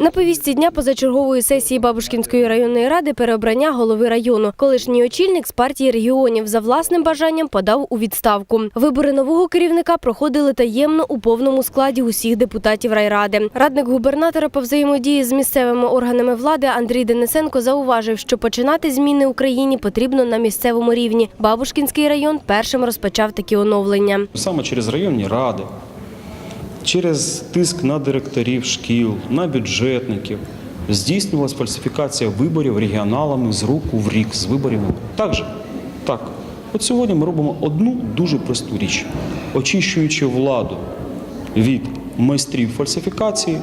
На повістці дня позачергової сесії Бабушкінської районної ради переобрання голови району. Колишній очільник з партії регіонів за власним бажанням подав у відставку. Вибори нового керівника проходили таємно у повному складі усіх депутатів райради. Радник губернатора по взаємодії з місцевими органами влади Андрій Денисенко зауважив, що починати зміни Україні потрібно на місцевому рівні. Бабушкінський район першим розпочав такі оновлення. Саме через районні ради, через тиск на директорів шкіл, на бюджетників здійснювалась фальсифікація виборів регіоналами з руку в рік, з виборів. Так же? Так. От сьогодні ми робимо одну дуже просту річ, очищуючи владу від майстрів фальсифікації,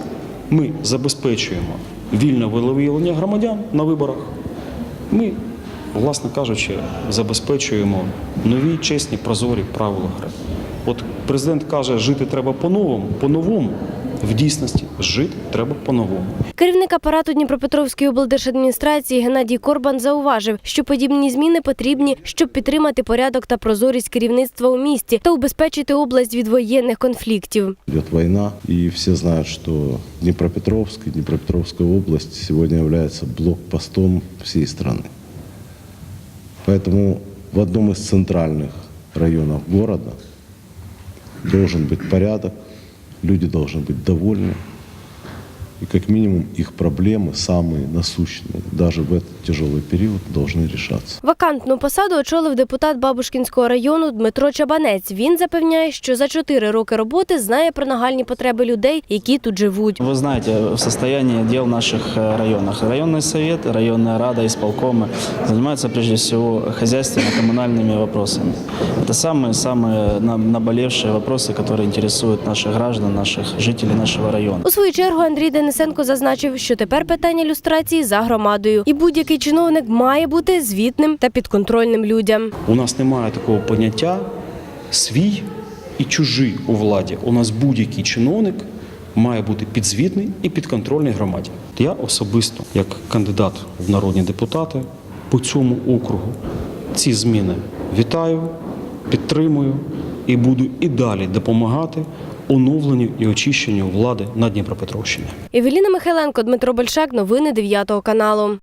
ми забезпечуємо вільне волевиявлення громадян на виборах. Ми, власне кажучи, забезпечуємо нові, чесні, прозорі правила гри. От президент каже, жити треба по-новому, по-новому. В дійсності жити треба по-новому. Керівник апарату Дніпропетровської облдержадміністрації Геннадій Корбан зауважив, що подібні зміни потрібні, щоб підтримати порядок та прозорість керівництва у місті та убезпечити область від воєнних конфліктів. Идет война, и все знают, что Днепропетровск и Днепропетровская область сегодня является блокпостом всей страны. Поэтому в одном из центральных районов города должен быть порядок, люди должны быть довольны, и как минимум их проблемы, самые насущные, даже в этот тяжелый период, должны решаться. Вакантну посаду очолив депутат Бабушкінського району Дмитро Чабанець. Він запевняє, що за чотири роки роботи знає про нагальні потреби людей, які тут живуть. Вы знаете состояние дел в наших э, районах. Районный совет, районная рада, исполкомы занимаются прежде всего хозяйственно-коммунальными вопросами. Это самые-самые на- наболевшие вопросы, которые интересуют наших граждан, наших жителей нашего района. У свою чергу Андрій Денисенко зазначив, що тепер питання люстрації за громадою, і будь-який чиновник має бути звітним та підконтрольним людям. У нас немає такого поняття свій і чужий у владі. У нас будь-який чиновник має бути підзвітний і підконтрольний громаді. Я особисто, як кандидат в народні депутати по цьому округу, ці зміни вітаю, підтримую і буду і далі допомагати оновленню і очищенню влади на Дніпропетровщині. Евеліна Михайленко, Дмитро Большак. Новини 9 каналу.